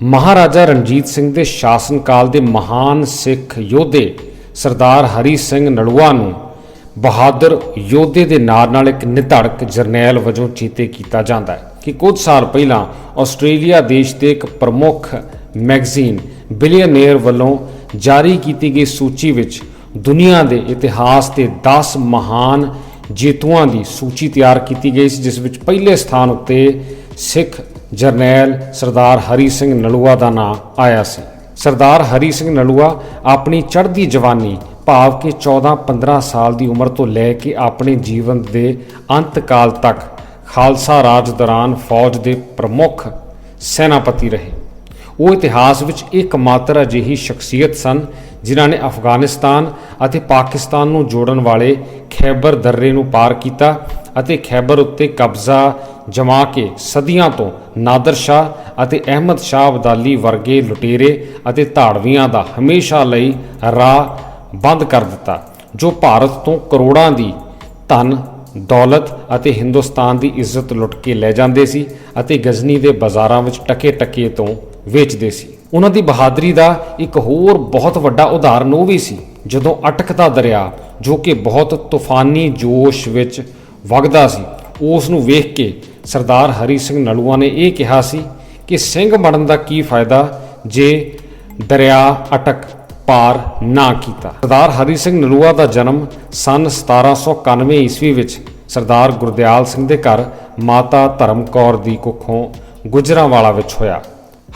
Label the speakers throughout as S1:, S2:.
S1: ਮਹਾਰਾਜਾ ਰਣਜੀਤ ਸਿੰਘ ਦੇ ਸ਼ਾਸਨ ਕਾਲ ਦੇ ਮਹਾਨ ਸਿੱਖ ਯੋਧੇ ਸਰਦਾਰ ਹਰੀ ਸਿੰਘ ਨਲੂਆ ਨੂੰ ਬਹਾਦਰ ਯੋਧੇ ਦੇ ਨਾਂ ਨਾਲ ਇੱਕ ਨਿਧੜਕ ਜਰਨੈਲ ਵਜੋਂ ਚੀਤੇ ਕੀਤਾ ਜਾਂਦਾ ਹੈ ਕਿ ਕੁਝ ਸਾਲ ਪਹਿਲਾਂ ਆਸਟ੍ਰੇਲੀਆ ਦੇਸ਼ ਦੇ ਇੱਕ ਪ੍ਰਮੁੱਖ ਮੈਗਜ਼ੀਨ ਬਿਲੀਅਨੇਅਰ ਵੱਲੋਂ ਜਾਰੀ ਕੀਤੀ ਗਈ ਸੂਚੀ ਵਿੱਚ ਦੁਨੀਆ ਦੇ ਇਤਿਹਾਸ ਦੇ 10 ਮਹਾਨ ਜੇਤੂਆਂ ਦੀ ਸੂਚੀ ਤਿਆਰ ਕੀਤੀ ਗਈ ਸੀ, ਜਿਸ ਵਿੱਚ ਪਹਿਲੇ ਸਥਾਨ ਉੱਤੇ ਸਿੱਖ ਜਰਨੈਲ ਸਰਦਾਰ ਹਰੀ ਸਿੰਘ ਨਲੂਆ ਦਾ ਨਾਂ ਆਇਆ ਸੀ। ਸਰਦਾਰ ਹਰੀ ਸਿੰਘ ਨਲੂਆ ਆਪਣੀ ਚੜ੍ਹਦੀ ਜਵਾਨੀ ਭਾਵ ਕਿ 14-15 ਸਾਲ ਦੀ ਉਮਰ ਤੋਂ ਲੈ ਕੇ ਆਪਣੇ ਜੀਵਨ ਦੇ ਅੰਤ ਕਾਲ ਤੱਕ ਖਾਲਸਾ ਰਾਜ ਦੌਰਾਨ ਫੌਜ ਦੇ ਪ੍ਰਮੁੱਖ ਸੈਨਾਪਤੀ ਰਹੇ। ਉਹ ਇਤਿਹਾਸ ਵਿੱਚ ਇੱਕਮਾਤਰ ਅਜਿਹੀ ਸ਼ਖਸੀਅਤ ਸਨ, ਜਿਨ੍ਹਾਂ ਨੇ ਅਫਗਾਨਿਸਤਾਨ ਅਤੇ ਪਾਕਿਸਤਾਨ ਨੂੰ ਜੋੜਨ ਵਾਲੇ ਖੈਬਰ ਦਰਰੇ ਨੂੰ ਪਾਰ ਕੀਤਾ ਅਤੇ ਖੈਬਰ ਉੱਤੇ ਕਬਜ਼ਾ ਜਮਾ ਕੇ ਸਦੀਆਂ ਤੋਂ ਨਾਦਰ ਸ਼ਾਹ ਅਤੇ ਅਹਿਮਦ ਸ਼ਾਹ ਅਬਦਾਲੀ ਵਰਗੇ ਲੁਟੇਰੇ ਅਤੇ ਧਾੜਵੀਆਂ ਦਾ ਹਮੇਸ਼ਾ ਲਈ ਰਾਹ ਬੰਦ ਕਰ ਦਿੱਤਾ, ਜੋ ਭਾਰਤ ਤੋਂ ਕਰੋੜਾਂ ਦੀ ਧਨ, ਦੌਲਤ ਅਤੇ ਹਿੰਦੁਸਤਾਨ ਦੀ ਇੱਜ਼ਤ ਲੁੱਟ ਕੇ ਲੈ ਜਾਂਦੇ ਸੀ ਅਤੇ ਗਜ਼ਨੀ ਦੇ ਬਾਜ਼ਾਰਾਂ ਵਿੱਚ ਟਕੇ-ਟਕੇ ਤੋਂ ਵੇਚਦੇ ਸੀ। ਉਹਨਾਂ ਦੀ ਬਹਾਦਰੀ ਦਾ ਇੱਕ ਹੋਰ ਬਹੁਤ ਵੱਡਾ ਉਦਾਹਰਨ ਉਹ ਵੀ ਸੀ, ਜਦੋਂ ਅਟਕਦਾ ਦਰਿਆ, ਜੋ ਕਿ ਬਹੁਤ ਤੂਫਾਨੀ ਜੋਸ਼ ਵਿੱਚ ਵਗਦਾ ਸੀ, ਉਸ ਨੂੰ ਵੇਖ ਕੇ ਸਰਦਾਰ ਹਰੀ ਸਿੰਘ ਨਲੂਆ ਨੇ ਇਹ ਕਿਹਾ ਸੀ ਕਿ ਸਿੰਘ ਬਣਨ ਦਾ ਕੀ ਫਾਇਦਾ ਜੇ ਦਰਿਆ ਅਟਕ ਪਾਰ ਨਾ ਕੀਤਾ। ਸਰਦਾਰ ਹਰੀ ਸਿੰਘ ਨਲੂਆ ਦਾ ਜਨਮ ਸਨ 1791 ਈਸਵੀ ਵਿੱਚ ਸਰਦਾਰ ਗੁਰਦਿਆਲ ਸਿੰਘ ਦੇ ਘਰ ਮਾਤਾ ਧਰਮ ਕੌਰ ਦੀ ਕੁੱਖੋਂ ਗੁਜਰਾਂਵਾਲਾ ਵਿੱਚ ਹੋਇਆ।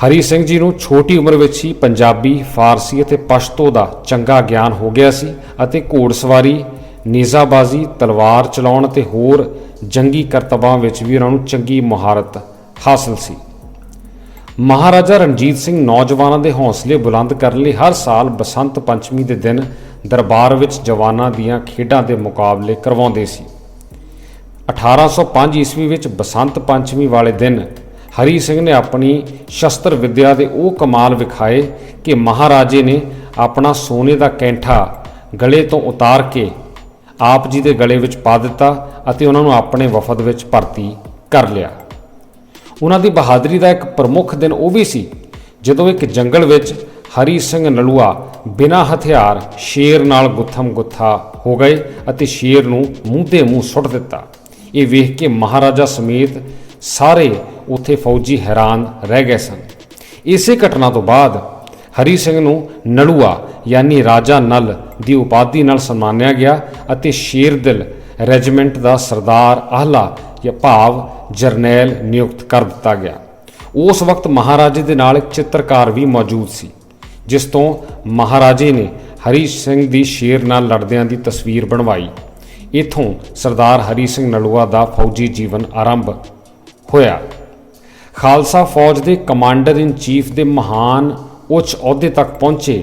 S1: ਹਰੀ ਸਿੰਘ ਜੀ ਨੂੰ ਛੋਟੀ ਉਮਰ ਵਿੱਚ ਹੀ ਪੰਜਾਬੀ, ਫਾਰਸੀ ਅਤੇ ਪਸ਼ਤੋ ਦਾ ਚੰਗਾ ਗਿਆਨ ਹੋ ਗਿਆ ਸੀ ਅਤੇ ਘੋੜਸਵਾਰੀ, ਨੀਜ਼ਾਬਾਜ਼ੀ, ਤਲਵਾਰ ਚਲਾਉਣ ਅਤੇ ਹੋਰ ਜੰਗੀ ਕਰਤਬਾਂ ਵਿੱਚ ਵੀ ਉਹਨਾਂ ਨੂੰ ਚੰਗੀ ਮਹਾਰਤ ਹਾਸਲ ਸੀ। ਮਹਾਰਾਜਾ ਰਣਜੀਤ ਸਿੰਘ ਨੌਜਵਾਨਾਂ ਦੇ ਹੌਸਲੇ ਬੁਲੰਦ ਕਰਨ ਲਈ ਹਰ ਸਾਲ ਬਸੰਤ ਪੰਚਮੀ ਦੇ ਦਿਨ ਦਰਬਾਰ ਵਿੱਚ ਜਵਾਨਾਂ ਦੀਆਂ ਖੇਡਾਂ ਦੇ ਮੁਕਾਬਲੇ ਕਰਵਾਉਂਦੇ ਸੀ। 1805 ਈਸਵੀ ਵਿੱਚ ਬਸੰਤ ਪੰਚਮੀ ਵਾਲੇ ਦਿਨ ਹਰੀ ਸਿੰਘ ਨੇ ਆਪਣੀ ਸ਼ਸਤਰ ਵਿੱਦਿਆ ਦੇ ਉਹ ਕਮਾਲ ਵਿਖਾਏ ਕਿ ਮਹਾਰਾਜੇ ਨੇ ਆਪਣਾ ਸੋਨੇ ਦਾ ਕੈਂਠਾ ਗਲੇ ਤੋਂ ਉਤਾਰ ਕੇ ਆਪ ਜੀ ਦੇ ਗਲੇ ਵਿੱਚ ਪਾ ਦਿੱਤਾ ਅਤੇ ਉਹਨਾਂ ਨੂੰ ਆਪਣੇ ਵਫਦ ਵਿੱਚ ਭਰਤੀ ਕਰ ਲਿਆ। ਉਹਨਾਂ ਦੀ ਬਹਾਦਰੀ ਦਾ ਇੱਕ ਪ੍ਰਮੁੱਖ ਦਿਨ ਉਹ ਵੀ ਸੀ, ਜਦੋਂ ਇੱਕ ਜੰਗਲ ਵਿੱਚ ਹਰੀ ਸਿੰਘ ਨਲੂਆ ਬਿਨਾਂ ਹਥਿਆਰ ਸ਼ੇਰ ਨਾਲ ਗੁੱਥਮ ਗੁੱਥਾ ਹੋ ਗਏ ਅਤੇ ਸ਼ੇਰ ਨੂੰ ਮੂੰਹ ਦੇ ਮੂੰਹ ਸੁੱਟ ਦਿੱਤਾ। ਇਹ ਵੇਖ ਕੇ ਮਹਾਰਾਜਾ ਸਮੇਤ ਸਾਰੇ ਉੱਥੇ ਫੌਜੀ ਹੈਰਾਨ ਰਹਿ ਗਏ ਸਨ। ਇਸੇ ਘਟਨਾ ਤੋਂ ਬਾਅਦ ਹਰੀ ਸਿੰਘ ਨੂੰ ਨਲੂਆ ਯਾਨੀ ਰਾਜਾ ਨਲ ਦੀ ਉਪਾਧੀ ਨਾਲ ਸਨਮਾਨਿਆ ਗਿਆ ਅਤੇ ਸ਼ੇਰਦਿਲ ਰੈਜੀਮੈਂਟ ਦਾ ਸਰਦਾਰ ਆਹਲਾ ਜਾਂ ਭਾਵ ਜਰਨੈਲ ਨਿਯੁਕਤ ਕਰ ਦਿੱਤਾ ਗਿਆ। ਉਸ ਵਕਤ ਮਹਾਰਾਜੇ ਦੇ ਨਾਲ ਇੱਕ ਚਿੱਤਰਕਾਰ ਵੀ ਮੌਜੂਦ ਸੀ, ਜਿਸ ਤੋਂ ਮਹਾਰਾਜੇ ਨੇ ਹਰੀ ਸਿੰਘ ਦੀ ਸ਼ੇਰ ਨਾਲ ਲੜਦਿਆਂ ਦੀ ਤਸਵੀਰ ਬਣਵਾਈ। ਇਥੋਂ ਸਰਦਾਰ ਹਰੀ ਸਿੰਘ ਨਲੂਆ ਦਾ ਫੌਜੀ ਜੀਵਨ ਆਰੰਭ ਹੋਇਆ। ਖਾਲਸਾ ਫੌਜ ਦੇ ਕਮਾਂਡਰ ਇਨ ਚੀਫ ਦੇ ਮਹਾਨ ਉੱਚ ਅਹੁਦੇ ਤੱਕ ਪਹੁੰਚੇ।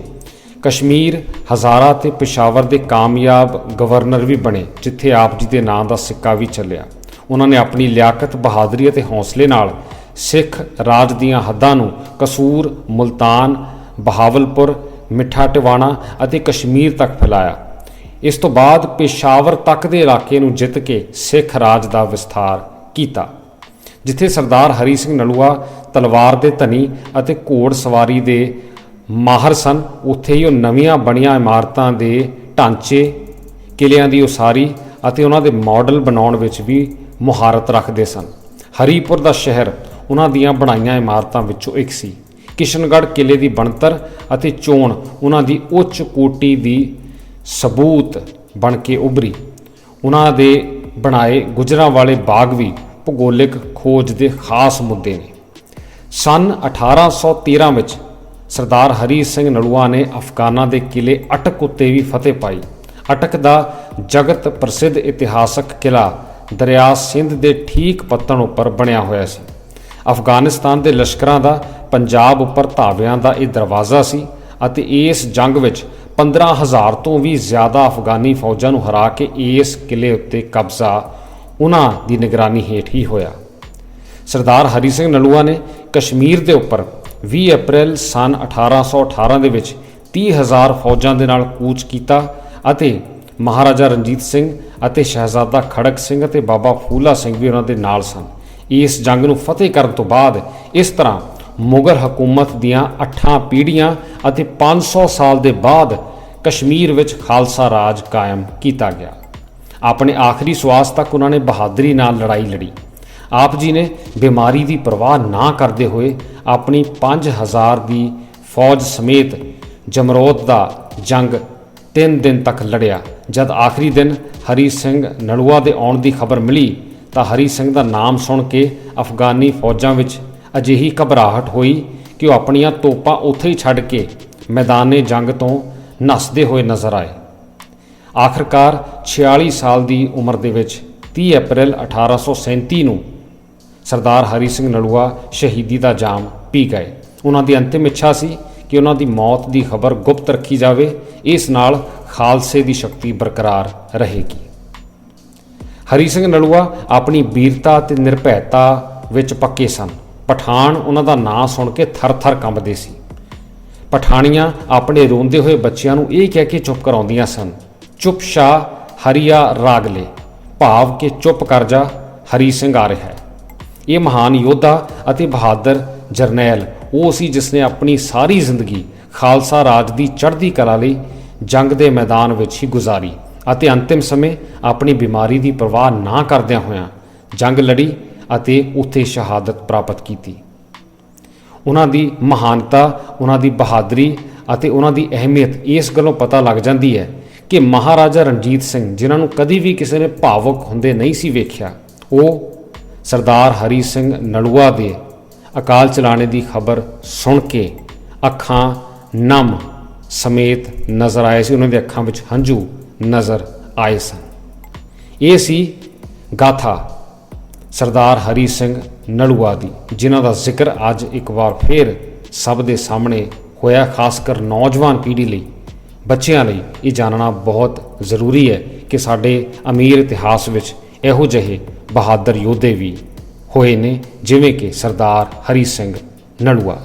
S1: ਕਸ਼ਮੀਰ, ਹਜ਼ਾਰਾ ਤੇ ਪਿਸ਼ਾਵਰ ਦੇ ਕਾਮਯਾਬ ਗਵਰਨਰ ਵੀ ਬਣੇ, ਜਿੱਥੇ ਆਪ ਜੀ ਦੇ ਨਾਂ ਦਾ ਸਿੱਕਾ ਵੀ ਚੱਲਿਆ। ਉਹਨਾਂ ਨੇ ਆਪਣੀ ਲਿਆਕਤ, ਬਹਾਦਰੀ ਅਤੇ ਹੌਸਲੇ ਨਾਲ ਸਿੱਖ ਰਾਜ ਦੀਆਂ ਹੱਦਾਂ ਨੂੰ ਕਸੂਰ, ਮੁਲਤਾਨ, ਬਹਾਵਲਪੁਰ, ਮਿੱਠਾ ਟਿਵਾਣਾ ਅਤੇ ਕਸ਼ਮੀਰ ਤੱਕ ਫੈਲਾਇਆ। ਇਸ ਤੋਂ ਬਾਅਦ ਪੇਸ਼ਾਵਰ ਤੱਕ ਦੇ ਇਲਾਕੇ ਨੂੰ ਜਿੱਤ ਕੇ ਸਿੱਖ ਰਾਜ ਦਾ ਵਿਸਥਾਰ ਕੀਤਾ। ਜਿੱਥੇ ਸਰਦਾਰ ਹਰੀ ਸਿੰਘ ਨਲੂਆ ਤਲਵਾਰ ਦੇ ਧਨੀ ਅਤੇ ਘੋੜ ਸਵਾਰੀ ਦੇ ਮਾਹਰ ਸਨ, ਉੱਥੇ ਹੀ ਉਹ ਨਵੀਆਂ ਬਣੀਆਂ ਇਮਾਰਤਾਂ ਦੇ ਢਾਂਚੇ, ਕਿਲਿਆਂ ਦੀ ਉਸਾਰੀ ਅਤੇ ਉਹਨਾਂ ਦੇ ਮਾਡਲ ਬਣਾਉਣ ਵਿੱਚ ਵੀ ਮੁਹਾਰਤ ਰੱਖਦੇ ਸਨ। ਹਰੀਪੁਰ ਦਾ ਸ਼ਹਿਰ ਉਹਨਾਂ ਦੀਆਂ ਬਣਾਈਆਂ ਇਮਾਰਤਾਂ ਵਿੱਚੋਂ ਇੱਕ ਸੀ। ਕਿਸ਼ਨਗੜ੍ਹ ਕਿਲੇ ਦੀ ਬਣਤਰ ਅਤੇ ਚੋਣ ਉਹਨਾਂ ਦੀ ਉੱਚ ਕੋਟੀ ਦੀ ਸਬੂਤ ਬਣ ਕੇ ਉਭਰੀ। ਉਹਨਾਂ ਦੇ ਬਣਾਏ ਗੁਜਰਾਂ ਵਾਲੇ ਬਾਗ ਵੀ ਭੂਗੋਲਿਕ ਖੋਜ ਦੇ ਖਾਸ ਮੁੱਦੇ ਨੇ। ਸਨ 1813 ਵਿੱਚ ਸਰਦਾਰ ਹਰੀ ਸਿੰਘ ਨਲੂਆ ਨੇ ਅਫਗਾਨਾਂ ਦੇ ਕਿਲੇ ਅਟਕ ਉੱਤੇ ਵੀ ਫਤਿਹ ਪਾਈ। ਅਟਕ ਦਾ ਜਗਤ ਪ੍ਰਸਿੱਧ ਇਤਿਹਾਸਕ ਕਿਲਾ ਦਰਿਆ ਸਿੰਧ ਦੇ ਠੀਕ ਪੱਤਣ ਉੱਪਰ ਬਣਿਆ ਹੋਇਆ ਸੀ। ਅਫਗਾਨਿਸਤਾਨ ਦੇ ਲਸ਼ਕਰਾਂ ਦਾ ਪੰਜਾਬ ਉੱਪਰ ਧਾਵਿਆਂ ਦਾ ਇਹ ਦਰਵਾਜ਼ਾ ਸੀ ਅਤੇ ਇਸ ਜੰਗ ਵਿੱਚ 15000 ਤੋਂ ਵੀ ਜ਼ਿਆਦਾ ਅਫਗਾਨੀ ਫੌਜਾਂ ਨੂੰ ਹਰਾ ਕੇ ਇਸ ਕਿਲੇ ਉੱਤੇ ਕਬਜ਼ਾ ਉਹਨਾਂ ਦੀ ਨਿਗਰਾਨੀ ਹੇਠ ਹੀ ਹੋਇਆ। ਸਰਦਾਰ ਹਰੀ ਸਿੰਘ ਨਲੂਆ ਨੇ ਕਸ਼ਮੀਰ ਦੇ ਉੱਪਰ 20 ਅਪ੍ਰੈਲ ਸਨ 1818 ਦੇ ਵਿੱਚ 30000 ਫੌਜਾਂ ਦੇ ਨਾਲ ਕੂਚ ਕੀਤਾ ਅਤੇ ਮਹਾਰਾਜਾ ਰਣਜੀਤ ਸਿੰਘ ਅਤੇ ਸ਼ਹਿਜ਼ਾਦਾ ਖੜਕ ਸਿੰਘ ਅਤੇ ਬਾਬਾ ਫੂਲਾ ਸਿੰਘ ਵੀ ਉਹਨਾਂ ਦੇ ਨਾਲ ਸਨ। ਇਸ ਜੰਗ ਨੂੰ ਫਤਿਹ ਕਰਨ ਤੋਂ ਬਾਅਦ ਇਸ ਤਰ੍ਹਾਂ ਮੁਗਲ ਹਕੂਮਤ ਦੀਆਂ ਅੱਠਾਂ ਪੀੜ੍ਹੀਆਂ ਅਤੇ 500 ਸਾਲ ਦੇ ਬਾਅਦ ਕਸ਼ਮੀਰ ਵਿੱਚ ਖਾਲਸਾ ਰਾਜ ਕਾਇਮ ਕੀਤਾ ਗਿਆ। ਆਪਣੇ ਆਖਰੀ ਸਵਾਸ ਤੱਕ ਉਹਨਾਂ ਨੇ ਬਹਾਦਰੀ ਨਾਲ ਲੜਾਈ ਲੜੀ। ਆਪ ਜੀ ਨੇ ਬਿਮਾਰੀ ਦੀ ਪਰਵਾਹ ਨਾ ਕਰਦੇ ਹੋਏ ਆਪਣੀ 5000 ਦੀ ਫੌਜ ਸਮੇਤ ਜਮਰੋਦ ਦਾ ਜੰਗ 3 ਦਿਨ ਤੱਕ ਲੜਿਆ। ਜਦ ਆਖਰੀ ਦਿਨ ਹਰੀ ਸਿੰਘ ਨਲੂਆ ਦੇ ਆਉਣ ਦੀ ਖਬਰ ਮਿਲੀ ਤਾਂ ਹਰੀ ਸਿੰਘ ਦਾ ਨਾਮ ਸੁਣ ਕੇ ਅਫਗਾਨੀ ਫੌਜਾਂ ਵਿੱਚ ਅਜਿਹੀ ਘਬਰਾਹਟ ਹੋਈ ਕਿ ਉਹ ਆਪਣੀਆਂ ਤੋਪਾਂ ਉੱਥੇ ਹੀ ਛੱਡ ਕੇ ਮੈਦਾਨੇ ਜੰਗ ਤੋਂ ਨੱਸਦੇ ਹੋਏ ਨਜ਼ਰ ਆਏ। ਆਖਰਕਾਰ 46 ਸਾਲ ਦੀ ਉਮਰ ਦੇ ਵਿੱਚ 30 ਅਪ੍ਰੈਲ 1837 ਨੂੰ ਸਰਦਾਰ ਹਰੀ ਸਿੰਘ ਨਲੂਆ ਸ਼ਹੀਦੀ ਦਾ ਜਾਮ ਪੀ ਗਏ। ਉਹਨਾਂ ਦੀ ਅੰਤਿਮ ਇੱਛਾ ਸੀ ਕਿ ਉਹਨਾਂ ਦੀ ਮੌਤ ਦੀ ਖਬਰ ਗੁਪਤ ਰੱਖੀ ਜਾਵੇ। ਇਸ ਨਾਲ ਖਾਲਸੇ ਦੀ ਸ਼ਕਤੀ ਬਰਕਰਾਰ ਰਹੇਗੀ। ਹਰੀ ਸਿੰਘ ਨਲੂਆ ਆਪਣੀ ਵੀਰਤਾ ਤੇ ਨਿਰਭੈਤਾ ਵਿੱਚ ਪੱਕੇ ਸਨ। ਪਠਾਨ ਉਹਨਾਂ ਦਾ ਨਾਂ ਸੁਣ ਕੇ ਥਰ-ਥਰ ਕੰਬਦੇ ਸੀ। ਪਠਾਣੀਆਂ ਆਪਣੇ ਰੋਂਦੇ ਹੋਏ ਬੱਚਿਆਂ ਨੂੰ ਇਹ ਕਹਿ ਕੇ ਚੁੱਪ ਕਰਾਉਂਦੀਆਂ ਸਨ ਚੁੱਪ ਸ਼ਾ ਹਰੀਆ ਰਾਗਲੇ ਭਾਵ ਕਿ ਚੁੱਪ ਕਰ ਜਾ, ਹਰੀ ਸਿੰਘ ਆ ਰਿਹਾ ਹੈ। ਇਹ ਮਹਾਨ ਯੋਧਾ ਅਤੇ ਬਹਾਦਰ ਜਰਨੈਲ, ਉਹ ਸੀ ਜਿਸ ਨੇ ਆਪਣੀ ਸਾਰੀ ਜ਼ਿੰਦਗੀ ਖਾਲਸਾ ਰਾਜ ਦੀ ਚੜ੍ਹਦੀ ਕਲਾ ਲਈ ਜੰਗ ਦੇ ਮੈਦਾਨ ਵਿੱਚ ਹੀ ਗੁਜ਼ਾਰੀ ਅਤੇ ਅੰਤਿਮ ਸਮੇਂ ਆਪਣੀ ਬਿਮਾਰੀ ਦੀ ਪਰਵਾਹ ਨਾ ਕਰਦਿਆਂ ਹੋਇਆਂ ਜੰਗ ਲੜੀ ਅਤੇ ਉੱਥੇ ਸ਼ਹਾਦਤ ਪ੍ਰਾਪਤ ਕੀਤੀ। ਉਹਨਾਂ ਦੀ ਮਹਾਨਤਾ, ਉਹਨਾਂ ਦੀ ਬਹਾਦਰੀ ਅਤੇ ਉਹਨਾਂ ਦੀ ਅਹਿਮੀਅਤ ਇਸ ਗੱਲੋਂ ਪਤਾ ਲੱਗ ਜਾਂਦੀ ਹੈ ਕਿ ਮਹਾਰਾਜਾ ਰਣਜੀਤ ਸਿੰਘ, ਜਿਨ੍ਹਾਂ ਨੂੰ ਕਦੀ ਵੀ ਕਿਸੇ ਨੇ ਭਾਵਕ ਹੁੰਦੇ ਨਹੀਂ ਸੀ ਵੇਖਿਆ, ਉਹ ਸਰਦਾਰ ਹਰੀ ਸਿੰਘ ਨਲੂਆ ਦੇ ਅਕਾਲ ਚਲਾਣੇ ਦੀ ਖਬਰ ਸੁਣ ਕੇ ਅੱਖਾਂ ਨਮ ਸਮੇਤ ਨਜ਼ਰ ਆਏ ਸੀ। ਉਹਨਾਂ ਦੇ ਅੱਖਾਂ ਵਿੱਚ ਹੰਝੂ ਨਜ਼ਰ ਆਏ ਸਨ। ਇਹ ਸੀ ਗਾਥਾ ਸਰਦਾਰ ਹਰੀ ਸਿੰਘ ਨਲੂਆ ਦੀ, ਜਿਨ੍ਹਾਂ ਦਾ ਜ਼ਿਕਰ ਅੱਜ ਇੱਕ ਵਾਰ ਫੇਰ ਸਭ ਦੇ ਸਾਹਮਣੇ ਹੋਇਆ ਖਾਸ ਕਰ ਨੌਜਵਾਨ ਪੀੜ੍ਹੀ ਲਈ। ਬੱਚਿਆਂ ਲਈ ਇਹ ਜਾਣਨਾ ਬਹੁਤ ਜ਼ਰੂਰੀ ਹੈ ਕਿ ਸਾਡੇ ਅਮੀਰ ਇਤਿਹਾਸ ਵਿੱਚ ਇਹੋ ਜਿਹੇ ਬਹਾਦਰ ਯੋਧੇ ਵੀ ਹੋਏ ਨੇ, ਜਿਵੇਂ ਕਿ ਸਰਦਾਰ ਹਰੀ ਸਿੰਘ ਨਲੂਆ।